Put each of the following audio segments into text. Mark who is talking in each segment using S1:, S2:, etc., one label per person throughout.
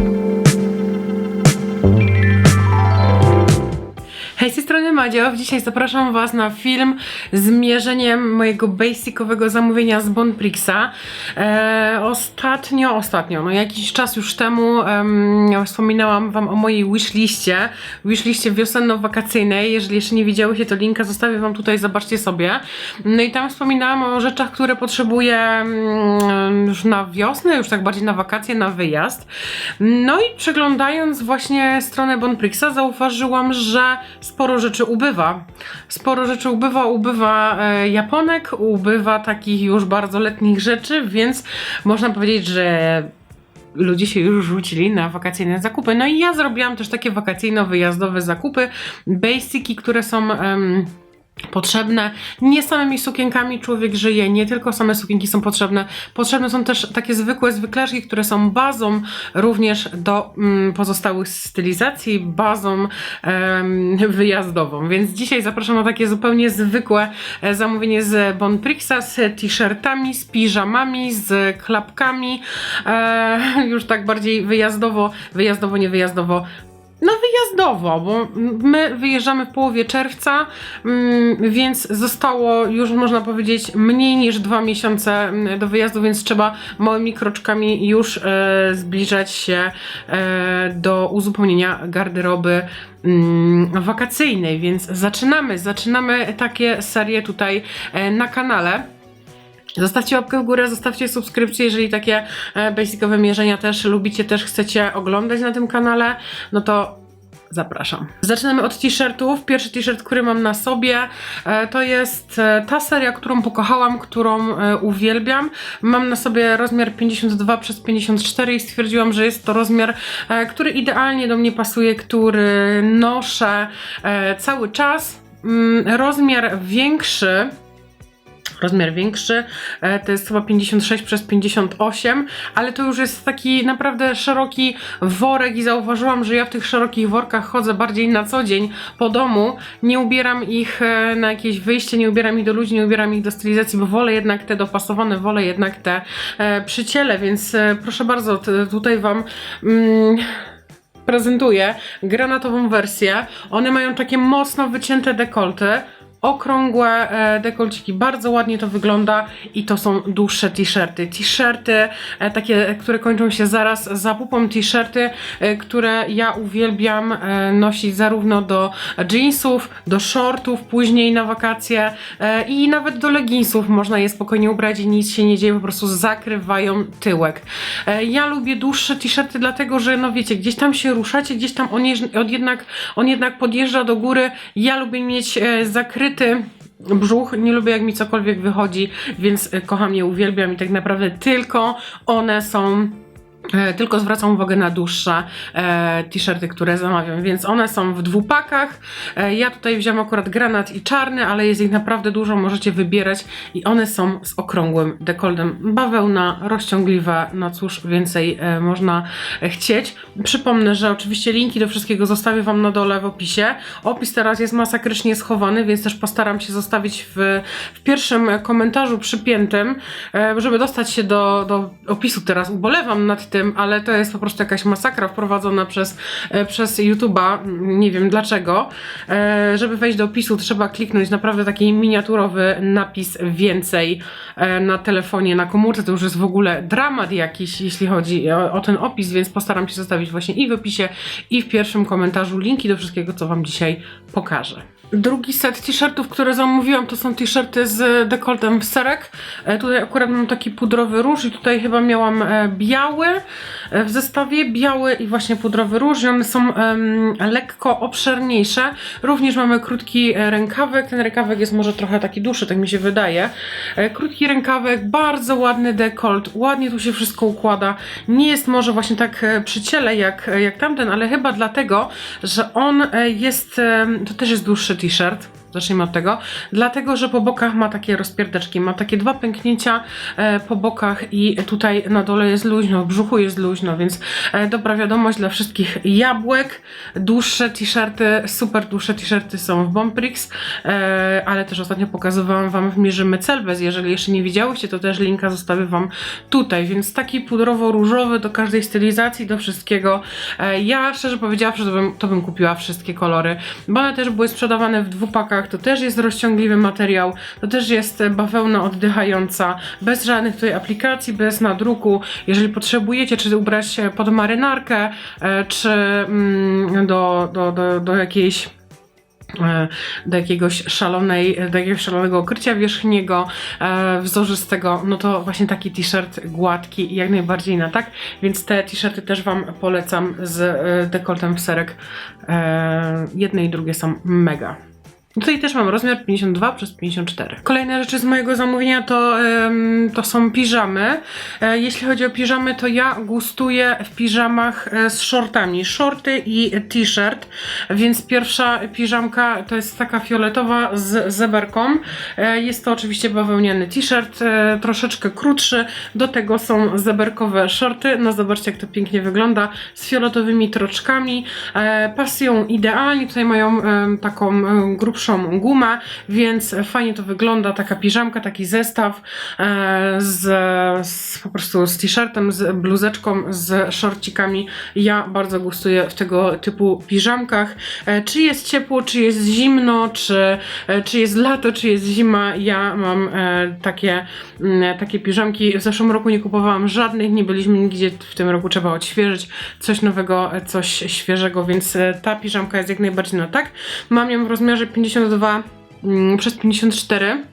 S1: Thank you. Hej, z tej strony Madzio. Dzisiaj zapraszam Was na film z mierzeniem mojego basicowego zamówienia z Bonprixa. E, ostatnio, ostatnio, no jakiś czas już temu em, wspominałam Wam o mojej wishliście, wishliście wiosenno-wakacyjnej. Jeżeli jeszcze nie widziałyście, to linka zostawię Wam tutaj, zobaczcie sobie. No i tam wspominałam o rzeczach, które potrzebuję mm, już na wiosnę, już tak bardziej na wakacje, na wyjazd. No i przeglądając właśnie stronę Bonprixa, zauważyłam, że sporo rzeczy ubywa. Sporo rzeczy ubywa, ubywa e, japonek, ubywa takich już bardzo letnich rzeczy, więc można powiedzieć, że ludzie się już rzucili na wakacyjne zakupy. No i ja zrobiłam też takie wakacyjno-wyjazdowe zakupy, basiki, które są... Potrzebne nie samymi sukienkami człowiek żyje, nie tylko same sukienki są potrzebne. Potrzebne są też takie zwykłe zwykleżki, które są bazą również do mm, pozostałych stylizacji, bazą em, wyjazdową. Więc dzisiaj zapraszam na takie zupełnie zwykłe e, zamówienie z Bonprixa z t-shirtami, z piżamami, z klapkami. E, już tak bardziej wyjazdowo, wyjazdowo, nie wyjazdowo no wyjazdowo, bo my wyjeżdżamy w połowie czerwca, mm, więc zostało już można powiedzieć mniej niż dwa miesiące mm, do wyjazdu, więc trzeba małymi kroczkami już e, zbliżać się e, do uzupełnienia garderoby mm, wakacyjnej, więc zaczynamy, zaczynamy takie serie tutaj e, na kanale. Zostawcie łapkę w górę, zostawcie subskrypcję, jeżeli takie e, basicowe mierzenia też lubicie, też chcecie oglądać na tym kanale, no to zapraszam. Zaczynamy od t-shirtów. Pierwszy t-shirt, który mam na sobie, e, to jest e, ta seria, którą pokochałam, którą uwielbiam. Mam na sobie rozmiar 52 przez 54 i stwierdziłam, że jest to rozmiar, który idealnie do mnie pasuje, który noszę cały czas. Mm, Rozmiar większy rozmiar większy, e, to jest chyba 56 przez 58, ale to już jest taki naprawdę szeroki worek i zauważyłam, że ja w tych szerokich workach chodzę bardziej na co dzień po domu, nie ubieram ich e, na jakieś wyjście, nie ubieram ich do ludzi, nie ubieram ich do stylizacji, bo wolę jednak te dopasowane, wolę jednak te e, przyciele, więc proszę bardzo, tutaj Wam... Mm, prezentuję granatową wersję. One mają takie mocno wycięte dekolty, okrągłe e, dekolciki, bardzo ładnie to wygląda i to są dłuższe t-shirty. T-shirty e, takie, które kończą się zaraz za pupą, t-shirty, e, które ja uwielbiam nosić zarówno do jeansów, do shortów, później na wakacje i nawet do leginsów można je spokojnie ubrać i nic się nie dzieje, po prostu zakrywają tyłek. Ja lubię dłuższe t-shirty dlatego, że no wiecie, gdzieś tam się ruszacie, gdzieś tam on, jednak, on jednak podjeżdża do góry. Ja lubię mieć e, brzuch, nie lubię jak mi cokolwiek wychodzi, więc e, kocham je, uwielbiam i tak naprawdę tylko one są Tylko zwracam uwagę na dłuższe e, t-shirty, które zamawiam, więc one są w dwupakach. E, ja tutaj wziąłem akurat granat i czarny, ale jest ich naprawdę dużo, możecie wybierać i one są z okrągłym dekoltem. Bawełna, rozciągliwa, no cóż, więcej e, można chcieć. Przypomnę, że oczywiście linki do wszystkiego zostawię Wam na dole w opisie. Opis teraz jest masakrycznie schowany, więc też postaram się zostawić w, w pierwszym komentarzu przypiętym, e, żeby dostać się do, do opisu teraz. Ubolewam nad tym, ale to jest po prostu jakaś masakra wprowadzona przez, e, przez YouTube'a. Nie wiem dlaczego. E, Żeby wejść do opisu, trzeba kliknąć naprawdę taki miniaturowy napis więcej e, na telefonie, na komórce. To już jest w ogóle dramat jakiś, jeśli chodzi o, o ten opis, więc postaram się zostawić właśnie i w opisie, i w pierwszym komentarzu linki do wszystkiego, co Wam dzisiaj pokażę. Drugi set t-shirtów, które zamówiłam, to są t-shirty z dekoltem w serek. E, tutaj akurat mam taki pudrowy róż i tutaj chyba miałam e, biały e, w zestawie, biały i właśnie pudrowy róż i one są em, lekko obszerniejsze. Również mamy krótki rękawek, ten rękawek jest może trochę taki dłuższy, tak mi się wydaje. Krótki rękawek, bardzo ładny dekolt, ładnie tu się wszystko układa. Nie jest może właśnie tak przy ciele jak, jak tamten, ale chyba dlatego, że on jest, to też jest dłuższy t-shirt. Zacznijmy od tego. Dlatego, że po bokach ma takie rozpierdeczki, ma takie dwa pęknięcia e, po bokach i tutaj na dole jest luźno, w brzuchu jest luźno, więc e, dobra wiadomość dla wszystkich jabłek. Dłuższe t-shirty, super dłuższe t-shirty są w Bomprix, e, ale też ostatnio pokazywałam Wam w Mierzymy Celbez. Jeżeli jeszcze nie widziałyście, to też linka zostawię Wam tutaj, więc taki pudrowo-różowy do każdej stylizacji, do wszystkiego. Ja szczerze powiedziawszy, to bym, to bym kupiła wszystkie kolory, bo one też były sprzedawane w dwupakach, to też jest rozciągliwy materiał, to też jest bawełna oddychająca, bez żadnych tutaj aplikacji, bez nadruku. Jeżeli potrzebujecie, czy ubrać pod marynarkę, e, czy mm, do, do, do, do jakiejś e, do jakiegoś szalonej, do jakiegoś szalonego okrycia wierzchniego, e, wzorzystego, no to właśnie taki t-shirt gładki jak najbardziej na tak, więc te t-shirty też Wam polecam z e, dekoltem w serek. E, jedne i drugie są mega. Tutaj też mam rozmiar 52 przez 54. Kolejne rzeczy z mojego zamówienia to, em, to są piżamy. E, jeśli chodzi o piżamy, to ja gustuję w piżamach e, z shortami. Shorty i t-shirt, więc pierwsza piżamka to jest taka fioletowa z zeberką. E, jest to oczywiście bawełniany t-shirt, e, troszeczkę krótszy. Do tego są zeberkowe shorty. No zobaczcie jak to pięknie wygląda z fioletowymi troczkami. E, pasują idealnie. Tutaj mają em, taką em, grubszą gumę, więc fajnie to wygląda, taka piżamka, taki zestaw e, z, z po prostu z t-shirtem, z bluzeczką, z szorcikami. Ja bardzo gustuję w tego typu piżamkach. E, czy jest ciepło, czy jest zimno, czy, e, czy jest lato, czy jest zima, ja mam takie, mm, takie piżamki. W zeszłym roku nie kupowałam żadnych, nie byliśmy nigdzie, w tym roku trzeba odświeżyć coś nowego, coś świeżego, więc ta piżamka jest jak najbardziej na tak. Mam ją w rozmiarze 52 mm, przez 54.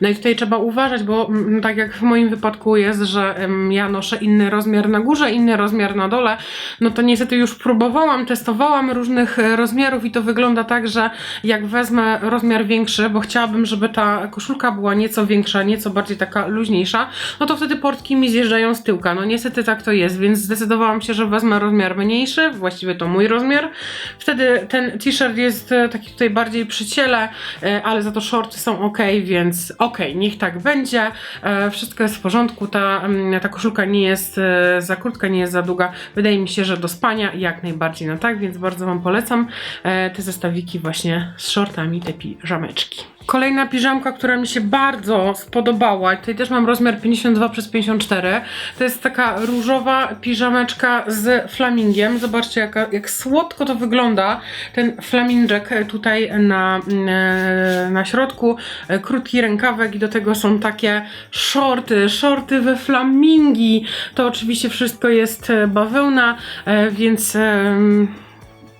S1: No i tutaj trzeba uważać, bo mm, tak jak w moim wypadku jest, że ja noszę inny rozmiar na górze, inny rozmiar na dole, no to niestety już próbowałam, testowałam różnych e, rozmiarów i to wygląda tak, że jak wezmę rozmiar większy, bo chciałabym, żeby ta koszulka była nieco większa, nieco bardziej taka luźniejsza, no to wtedy portki mi zjeżdżają z tyłka. No niestety tak to jest, więc zdecydowałam się, że wezmę rozmiar mniejszy, właściwie to mój rozmiar. Wtedy ten t-shirt jest e, taki tutaj bardziej przy ciele, e, ale za to shorty są ok, więc okej, niech tak będzie. E, wszystko jest w porządku. Ta, mm, ta koszulka nie jest e, za krótka, nie jest za długa. Wydaje mi się, że do spania jak najbardziej na tak, więc bardzo Wam polecam e, te zestawiki właśnie z shortami, te piżameczki. Kolejna piżamka, która mi się bardzo spodobała, tutaj też mam rozmiar 52 przez 54. To jest taka różowa piżameczka z flamingiem. Zobaczcie, jaka, jak słodko to wygląda. Ten flamingek tutaj na, e, na środku, e, krótki rękawek i do tego są takie shorty, shorty we flamingi. To oczywiście wszystko jest e, bawełna, więc...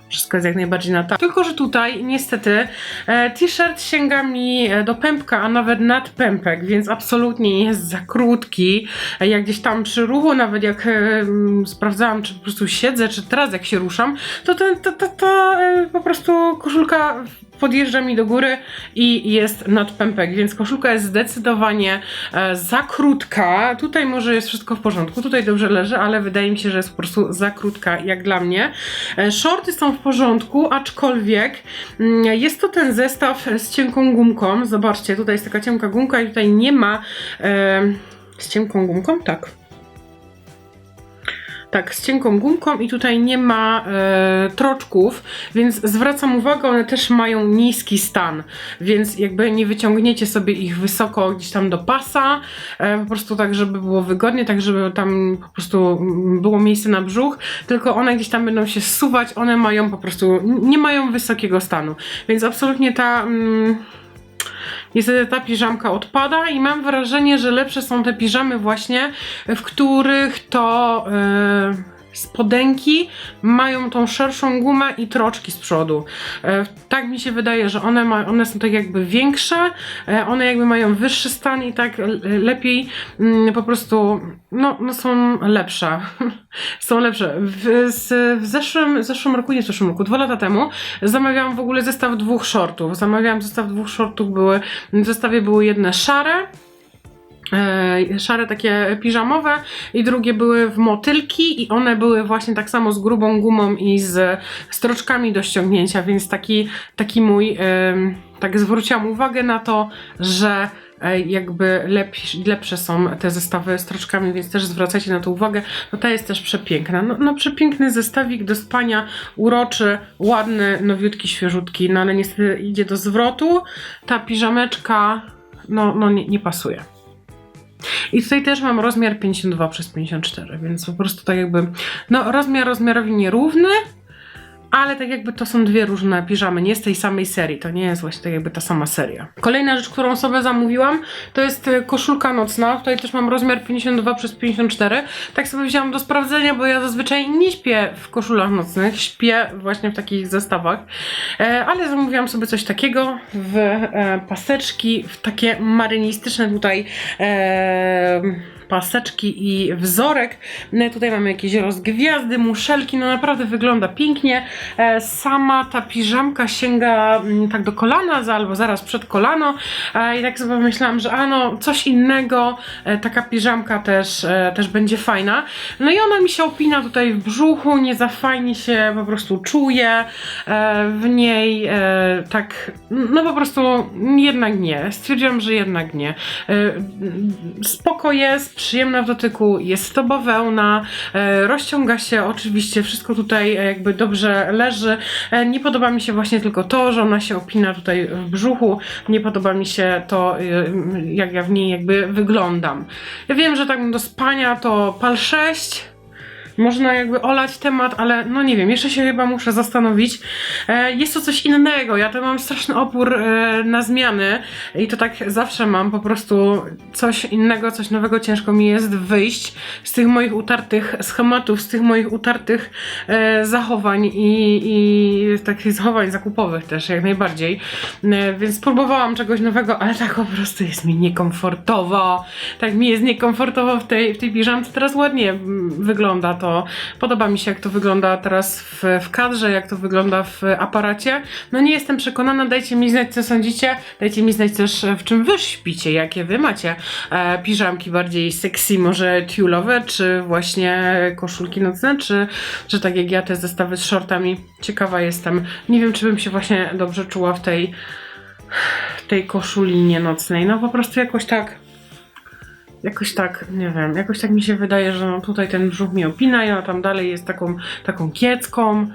S1: wszystko jest jak najbardziej na tak. Tylko, że tutaj niestety e, t-shirt sięga mi e, do pępka, a nawet nad pępek, więc absolutnie nie jest za krótki. E, jak gdzieś tam przy ruchu, nawet jak sprawdzałam, czy po prostu siedzę, czy teraz jak się ruszam, to ten, to, to e, po prostu koszulka podjeżdża mi do góry i jest nad pępek, więc koszulka jest zdecydowanie e, za krótka. Tutaj może jest wszystko w porządku, tutaj dobrze leży, ale wydaje mi się, że jest po prostu za krótka jak dla mnie. E, shorty są w porządku, aczkolwiek mm, jest to ten zestaw z cienką gumką. Zobaczcie, tutaj jest taka cienka gumka i tutaj nie ma e, z cienką gumką, tak. Tak, z cienką gumką i tutaj nie ma e, troczków, więc zwracam uwagę, one też mają niski stan, więc jakby nie wyciągniecie sobie ich wysoko gdzieś tam do pasa, e, po prostu tak, żeby było wygodnie, tak, żeby tam po prostu było miejsce na brzuch, tylko one gdzieś tam będą się zsuwać, one mają po prostu, nie mają wysokiego stanu, więc absolutnie ta... Mm, Niestety ta piżamka odpada i mam wrażenie, że lepsze są te piżamy właśnie, w których to yy, spodenki mają tą szerszą gumę i troczki z przodu. E, tak mi się wydaje, że one, ma, one są tak jakby większe, e, one jakby mają wyższy stan i tak lepiej mm, po prostu no, no są lepsze. są lepsze. W, z, w zeszłym, zeszłym roku, nie w zeszłym roku, dwa lata temu zamawiałam w ogóle zestaw dwóch shortów. Zamawiałam zestaw dwóch shortów, były, w zestawie były jedne szare, szare takie piżamowe i drugie były w motylki i one były właśnie tak samo z grubą gumą i z stroczkami do ściągnięcia, więc taki, taki mój, tak zwróciłam uwagę na to, że e, jakby lepsze są te zestawy z stroczkami, więc też zwracajcie na to uwagę. No ta jest też przepiękna. No, no przepiękny zestawik do spania, uroczy, ładny, nowiutki, świeżutki, no ale niestety idzie do zwrotu. Ta piżameczka, no, no nie, nie pasuje. I tutaj też mam rozmiar 52 przez 54, więc po prostu tak jakby, no rozmiar rozmiarowi nierówny, ale tak jakby to są dwie różne piżamy, nie z tej samej serii, to nie jest właśnie tak jakby ta sama seria. Kolejna rzecz, którą sobie zamówiłam, to jest e, koszulka nocna, tutaj też mam rozmiar 52 przez 54, tak sobie wzięłam do sprawdzenia, bo ja zazwyczaj nie śpię w koszulach nocnych, śpię właśnie w takich zestawach, e, ale zamówiłam sobie coś takiego w e, paseczki, w takie marynistyczne tutaj e, paseczki i wzorek. No, tutaj mamy jakieś rozgwiazdy, muszelki, no naprawdę wygląda pięknie. E, sama ta piżamka sięga mm, tak do kolana, albo zaraz przed kolano e, i tak sobie myślałam, że a no coś innego, e, taka piżamka też, też będzie fajna. No i ona mi się opina tutaj w brzuchu, nie za fajnie się po prostu czuję w niej, tak, no po prostu jednak nie. Stwierdziłam, że jednak nie. Spoko jest, przyjemna w dotyku, jest to bawełna, e, rozciąga się oczywiście, wszystko tutaj e, jakby dobrze leży. E, nie podoba mi się właśnie tylko to, że ona się opina tutaj w brzuchu, nie podoba mi się to, jak ja w niej jakby wyglądam. Ja wiem, że tak do spania to pal 6, można jakby olać temat, ale no nie wiem, jeszcze się chyba muszę zastanowić. E, jest to coś innego. Ja to mam straszny opór e, na zmiany i to tak zawsze mam. Po prostu coś innego, coś nowego ciężko mi jest wyjść z tych moich utartych schematów, z tych moich utartych e, zachowań i, i takich zachowań zakupowych też jak najbardziej. Więc próbowałam czegoś nowego, ale tak po prostu jest mi niekomfortowo. Tak mi jest niekomfortowo w tej, w tej piżamce. Teraz ładnie mm, wygląda to. Podoba mi się, jak to wygląda teraz w, w kadrze, jak to wygląda w aparacie. No nie jestem przekonana, dajcie mi znać, co sądzicie. Dajcie mi znać też, w czym wy śpicie, jakie wy macie e, piżamki bardziej sexy, może tiulowe, czy właśnie koszulki nocne, czy, czy tak jak ja te zestawy z shortami. Ciekawa jestem. Nie wiem, czy bym się właśnie dobrze czuła w tej tej koszulinie nocnej. No po prostu jakoś tak jakoś tak, nie wiem, jakoś tak mi się wydaje, że no tutaj ten brzuch mi opina, ja tam dalej jest taką, taką kiecką.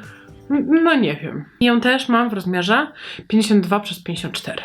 S1: No nie wiem. I ją też mam w rozmiarze 52 przez 54.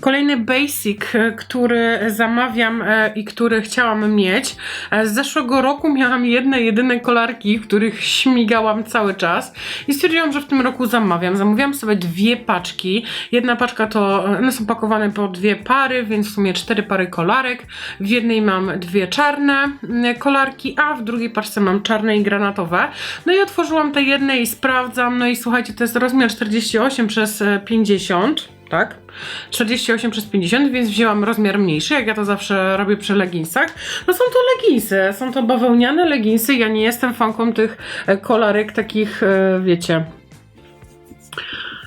S1: Kolejny basic, e, który zamawiam e, i który chciałam mieć. E, Z zeszłego roku miałam jedne, jedyne kolarki, w których śmigałam cały czas i stwierdziłam, że w tym roku zamawiam. Zamówiłam sobie dwie paczki. Jedna paczka to, one są pakowane po dwie pary, więc w sumie cztery pary kolarek. W jednej mam dwie czarne mm, kolarki, a w drugiej paczce mam czarne i granatowe. No i otworzyłam te jedne i sprawdzam. No i słuchajcie, to jest rozmiar 48 przez e, 50 tak? 48 przez 50, więc wzięłam rozmiar mniejszy, jak ja to zawsze robię przy leginsach. No są to leginsy, są to bawełniane leginsy. Ja nie jestem fanką tych e, kolarek takich, e, wiecie,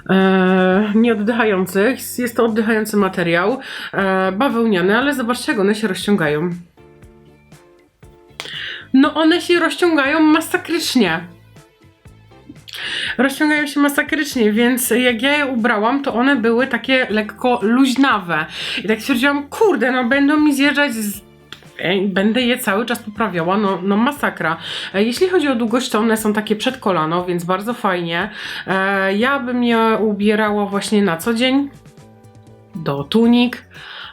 S1: e, nieoddychających. Jest to oddychający materiał, bawełniany, ale zobaczcie, jak one się rozciągają. No one się rozciągają masakrycznie rozciągają się masakrycznie, więc jak ja je ubrałam, to one były takie lekko luźnawe. I tak stwierdziłam, kurde, no będą mi zjeżdżać z Ej, Będę je cały czas poprawiała, no, no masakra. E, Jeśli chodzi o długość, to one są takie przed kolano, więc bardzo fajnie. E, ja bym je ubierała właśnie na co dzień do tunik,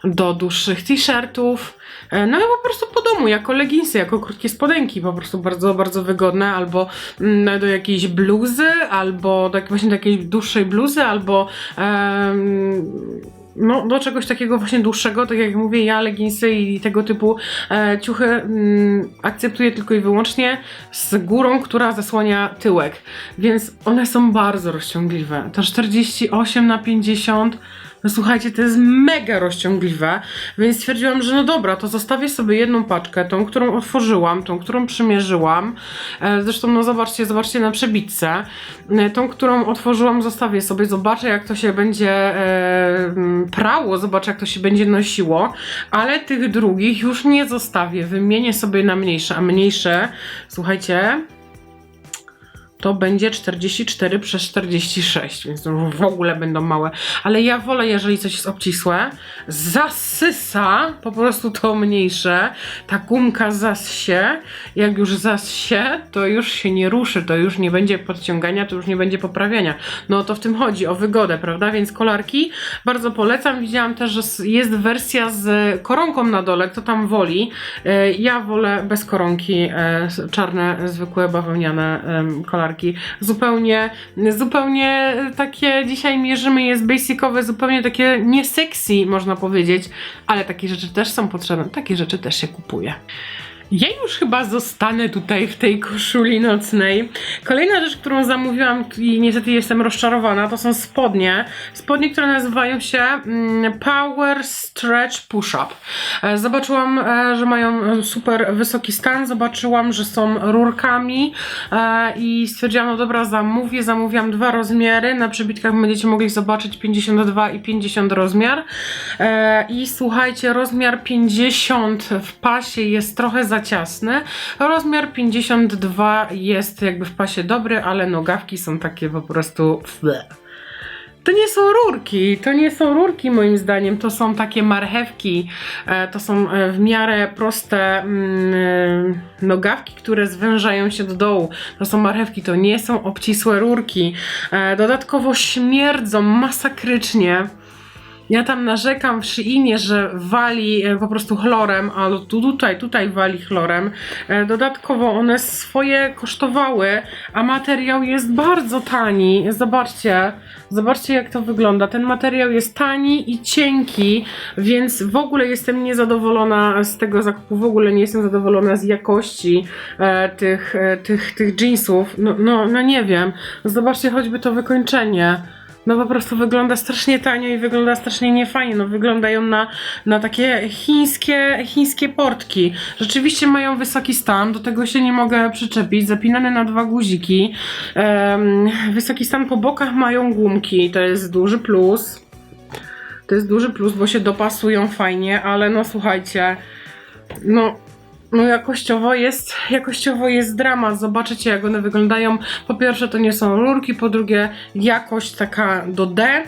S1: do dłuższych t-shirtów. E, No i po prostu po domu, jako leginsy, jako krótkie spodenki, po prostu bardzo, bardzo wygodne, albo mm, do jakiejś bluzy, albo do, właśnie do jakiejś dłuższej bluzy, albo em, no, do czegoś takiego właśnie dłuższego, tak jak mówię, ja leginsy i tego typu e, ciuchy mm, akceptuję tylko i wyłącznie z górą, która zasłania tyłek, więc one są bardzo rozciągliwe. To 48 na 50 No słuchajcie, to jest mega rozciągliwe, więc stwierdziłam, że no dobra, to zostawię sobie jedną paczkę, tą, którą otworzyłam, tą, którą przymierzyłam. E, Zresztą, no zobaczcie, zobaczcie na przebitce. E, Tą, którą otworzyłam, zostawię sobie, zobaczę jak to się będzie e, prało, zobaczę jak to się będzie nosiło, ale tych drugich już nie zostawię, wymienię sobie na mniejsze, a mniejsze, słuchajcie, to będzie 44 przez 46, więc w ogóle będą małe. Ale ja wolę, jeżeli coś jest obcisłe, zasysa po prostu to mniejsze, ta gumka zassie, jak już zassie, to już się nie ruszy, to już nie będzie podciągania, to już nie będzie poprawiania. No to w tym chodzi, o wygodę, prawda? Więc kolarki bardzo polecam. Widziałam też, że jest wersja z koronką na dole, kto tam woli. E, Ja wolę bez koronki, e, czarne, zwykłe, bawełniane em, kolarki. Zupełnie, zupełnie takie dzisiaj mierzymy, jest basicowe, zupełnie takie nie sexy, można powiedzieć, ale takie rzeczy też są potrzebne, takie rzeczy też się kupuje. Ja już chyba zostanę tutaj w tej koszuli nocnej. Kolejna rzecz, którą zamówiłam i niestety jestem rozczarowana, to są spodnie. Spodnie, które nazywają się mm, Power Stretch Push-Up. E, Zobaczyłam, e, że mają super wysoki stan, zobaczyłam, że są rurkami e, i stwierdziłam, no dobra, zamówię. Zamówiłam dwa rozmiary. Na przybitkach będziecie mogli zobaczyć 52 i 50 rozmiar. I słuchajcie, rozmiar 50 w pasie jest trochę za ciasny. Rozmiar 52 jest jakby w pasie dobry, ale nogawki są takie po prostu. To nie są rurki, to nie są rurki moim zdaniem, to są takie marchewki, e, to są e, w miarę proste mm, e, nogawki, które zwężają się do dołu. To są marchewki, to nie są obcisłe rurki. Dodatkowo śmierdzą masakrycznie. Ja tam narzekam w szyinie, że wali e, po prostu chlorem, tu, tutaj, tutaj wali chlorem. E, Dodatkowo one swoje kosztowały, a materiał jest bardzo tani. Zobaczcie, zobaczcie jak to wygląda. Ten materiał jest tani i cienki, więc w ogóle jestem niezadowolona z tego zakupu, w ogóle nie jestem zadowolona z jakości e, tych, tych, tych jeansów. No, no, no nie wiem. Zobaczcie choćby to wykończenie. No po prostu wygląda strasznie tanio i wygląda strasznie niefajnie. No wyglądają na, na takie chińskie, chińskie portki. Rzeczywiście mają wysoki stan, do tego się nie mogę przyczepić. Zapinane na dwa guziki. Em, wysoki stan po bokach mają gumki, to jest duży plus. To jest duży plus, bo się dopasują fajnie, ale no słuchajcie, no no jakościowo jest, jakościowo jest dramat. Zobaczycie jak one wyglądają. Po pierwsze to nie są rurki, po drugie jakość taka do D.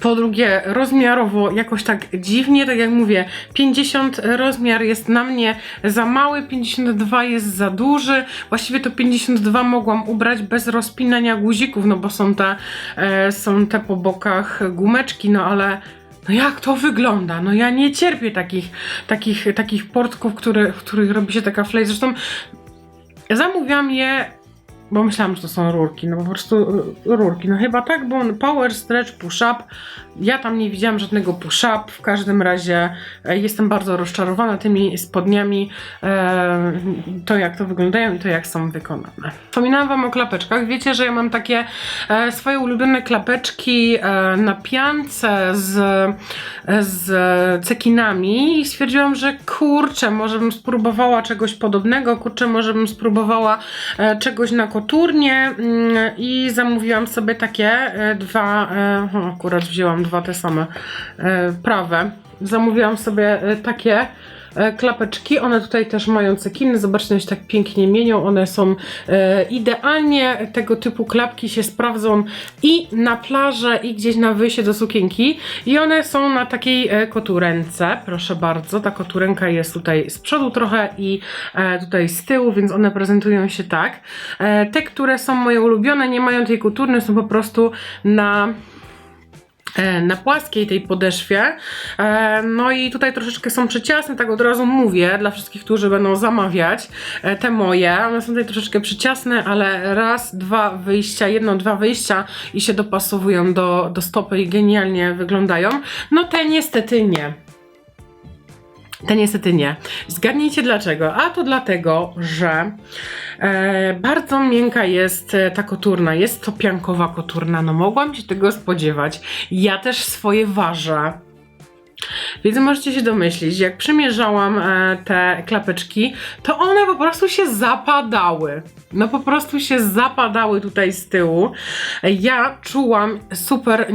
S1: Po drugie, rozmiarowo jakoś tak dziwnie, tak jak mówię, 50 rozmiar jest na mnie za mały, 52 jest za duży. Właściwie to 52 mogłam ubrać bez rozpinania guzików, no bo są te, e, są te po bokach gumeczki, no ale no jak to wygląda? No ja nie cierpię takich, takich, takich portków, które, w których robi się taka flej. Zresztą zamówiłam je, bo myślałam, że to są rurki, no po prostu y, rurki. No chyba tak, bo on power stretch push up. Ja tam nie widziałam żadnego push up. W każdym razie e, jestem bardzo rozczarowana tymi spodniami. E, to jak to wyglądają i to jak są wykonane. Wspominałam wam o klapeczkach. Wiecie, że ja mam takie e, swoje ulubione klapeczki na piance z, z cekinami i stwierdziłam, że kurczę, może bym spróbowała czegoś podobnego, kurczę, może bym spróbowała czegoś na koturnie mm, i zamówiłam sobie takie e, dwa, e, akurat wzięłam dwa te same e, prawe. Zamówiłam sobie takie klapeczki. One tutaj też mają cekiny. Zobaczcie, one się tak pięknie mienią. One są e, idealnie tego typu klapki się sprawdzą i na plażę, i gdzieś na wyjście do sukienki. I one są na takiej e, koturence. Proszę bardzo, ta koturenka jest tutaj z przodu trochę i e, tutaj z tyłu, więc one prezentują się tak. E, te, które są moje ulubione, nie mają tej koturny, są po prostu na e, na płaskiej tej podeszwie. E, No i tutaj troszeczkę są przyciasne, tak od razu mówię dla wszystkich, którzy będą zamawiać e, te moje. One są tutaj troszeczkę przyciasne, ale raz, dwa wyjścia, jedno, dwa wyjścia i się dopasowują do, do stopy i genialnie wyglądają. No te niestety nie. Te niestety nie. Zgadnijcie dlaczego. A to dlatego, że e, bardzo miękka jest e, ta koturna. Jest to piankowa koturna. No mogłam się tego spodziewać. Ja też swoje ważę. Więc możecie się domyślić, jak przymierzałam e, te klapeczki, to one po prostu się zapadały. No po prostu się zapadały tutaj z tyłu. Ja czułam super,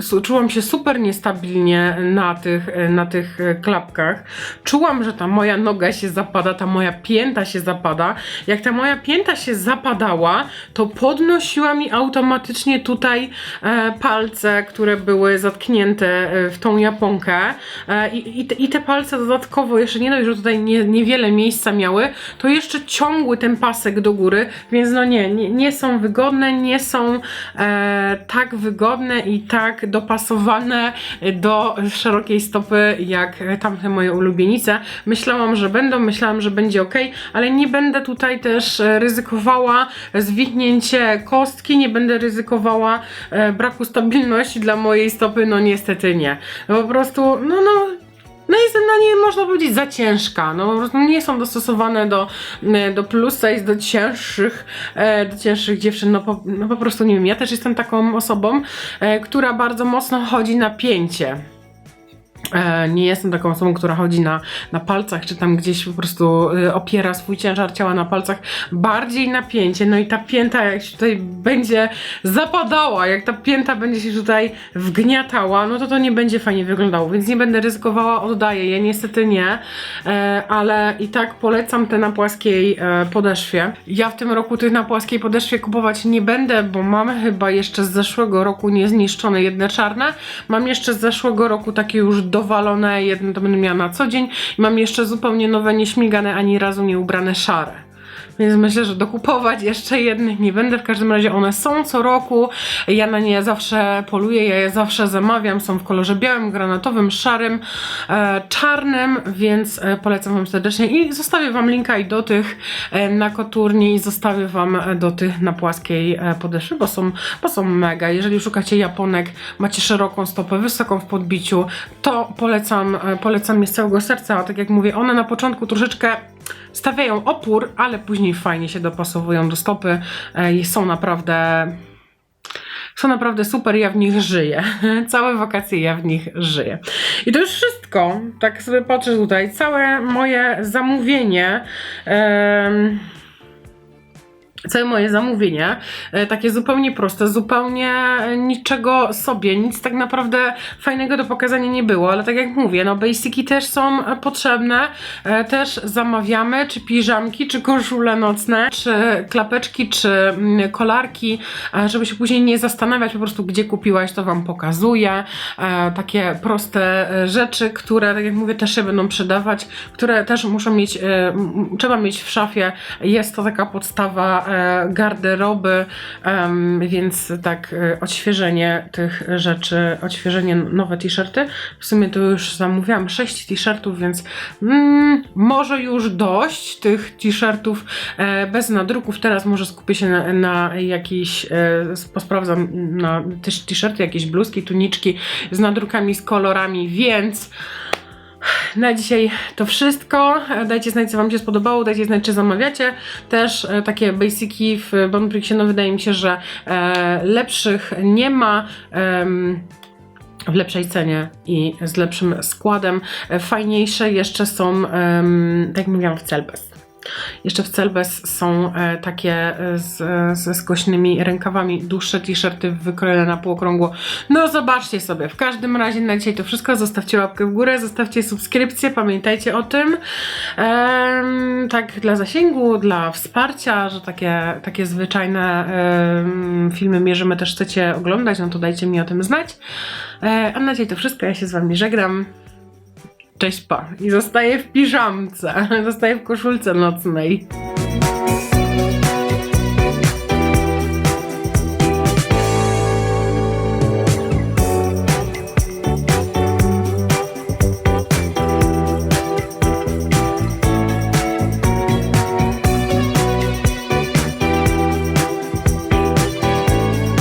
S1: su- czułam się super niestabilnie na tych, na tych klapkach. Czułam, że ta moja noga się zapada, ta moja pięta się zapada. Jak ta moja pięta się zapadała, to podnosiła mi automatycznie tutaj e, palce, które były zatknięte e, w tą japonkę. E, i, i, te, I te palce dodatkowo, jeszcze nie dość, że tutaj nie, niewiele miejsca miały, to jeszcze ciągły ten pasek do góry, więc no nie, nie, nie są wygodne, nie są e, tak wygodne i tak dopasowane do szerokiej stopy jak tamte moje ulubienice. Myślałam, że będą, myślałam, że będzie ok, ale nie będę tutaj też e, ryzykowała zwichnięcie kostki, nie będę ryzykowała e, braku stabilności dla mojej stopy, no niestety nie. No po prostu, no no, no jestem na nie, można powiedzieć, za ciężka. No nie są dostosowane do, e, do plus size, do cięższych, e, do cięższych dziewczyn. No po, no po prostu nie wiem. Ja też jestem taką osobą, e, która bardzo mocno chodzi na pięcie. E, Nie jestem taką osobą, która chodzi na, na palcach, czy tam gdzieś po prostu e, opiera swój ciężar ciała na palcach. Bardziej na pięcie. No i ta pięta, jak się tutaj będzie zapadała, jak ta pięta będzie się tutaj wgniatała, no to to nie będzie fajnie wyglądało, więc nie będę ryzykowała, oddaję je, niestety nie, e, ale i tak polecam te na płaskiej podeszwie. Ja w tym roku tych na płaskiej podeszwie kupować nie będę, bo mam chyba jeszcze z zeszłego roku niezniszczone jedne czarne, mam jeszcze z zeszłego roku takie już dowalone, jedno to będę miała na co dzień i mam jeszcze zupełnie nowe, nieśmigane, ani razu nie ubrane szare. Więc myślę, że dokupować jeszcze jednych nie będę. W każdym razie one są co roku. Ja na nie zawsze poluję, ja je zawsze zamawiam. Są w kolorze białym, granatowym, szarym, e, czarnym, więc e, polecam Wam serdecznie. I zostawię Wam linka i do tych e, na koturni i zostawię Wam e, do tych na płaskiej podeszwy, bo są, bo są mega. Jeżeli szukacie japonek, macie szeroką stopę, wysoką w podbiciu, to polecam, polecam je z całego serca. Tak jak mówię, one na początku troszeczkę stawiają opór, ale później fajnie się dopasowują do stopy e, i są naprawdę są naprawdę super, ja w nich żyję. Całe wakacje ja w nich żyję. I to już wszystko. Tak sobie patrzę tutaj. Całe moje zamówienie. em, Całe moje zamówienie, e, takie zupełnie proste, zupełnie niczego sobie, nic tak naprawdę fajnego do pokazania nie było, ale tak jak mówię, no basiki też są potrzebne, e, też zamawiamy, czy piżamki, czy koszule nocne, czy klapeczki, czy mm, kolarki, e, żeby się później nie zastanawiać po prostu, gdzie kupiłaś, to Wam pokazuję, takie proste rzeczy, które, tak jak mówię, też się będą przydawać, które też muszą mieć, trzeba mieć w szafie, jest to taka podstawa garderoby, em, więc tak e, odświeżenie tych rzeczy, odświeżenie nowe t-shirty. W sumie to już zamówiłam 6 t-shirtów, więc mm, może już dość tych t-shirtów e, bez nadruków. Teraz może skupię się na, na jakiś, e, posprawdzam na t-shirty, jakieś bluzki, tuniczki z nadrukami, z kolorami, więc na dzisiaj to wszystko. Dajcie znać, co Wam się spodobało, dajcie znać, czy zamawiacie. Też e, takie basiki w Bonprixie, no wydaje mi się, że e, lepszych nie ma. w lepszej cenie i z lepszym składem. E, Fajniejsze jeszcze są, tak jak mówiłam, w Celbes. Jeszcze w Celbes są e, takie e, z, ze skośnymi rękawami dłuższe t-shirty wykrojone na półokrągło. No zobaczcie sobie. W każdym razie na dzisiaj to wszystko. Zostawcie łapkę w górę, zostawcie subskrypcję, pamiętajcie o tym. Tak dla zasięgu, dla wsparcia, że takie, takie zwyczajne em, filmy mierzymy też chcecie oglądać, no to dajcie mi o tym znać. E, a na dzisiaj to wszystko. Ja się z Wami żegnam. Cześć pa. I zostaję w piżamce. Zostaję w koszulce nocnej.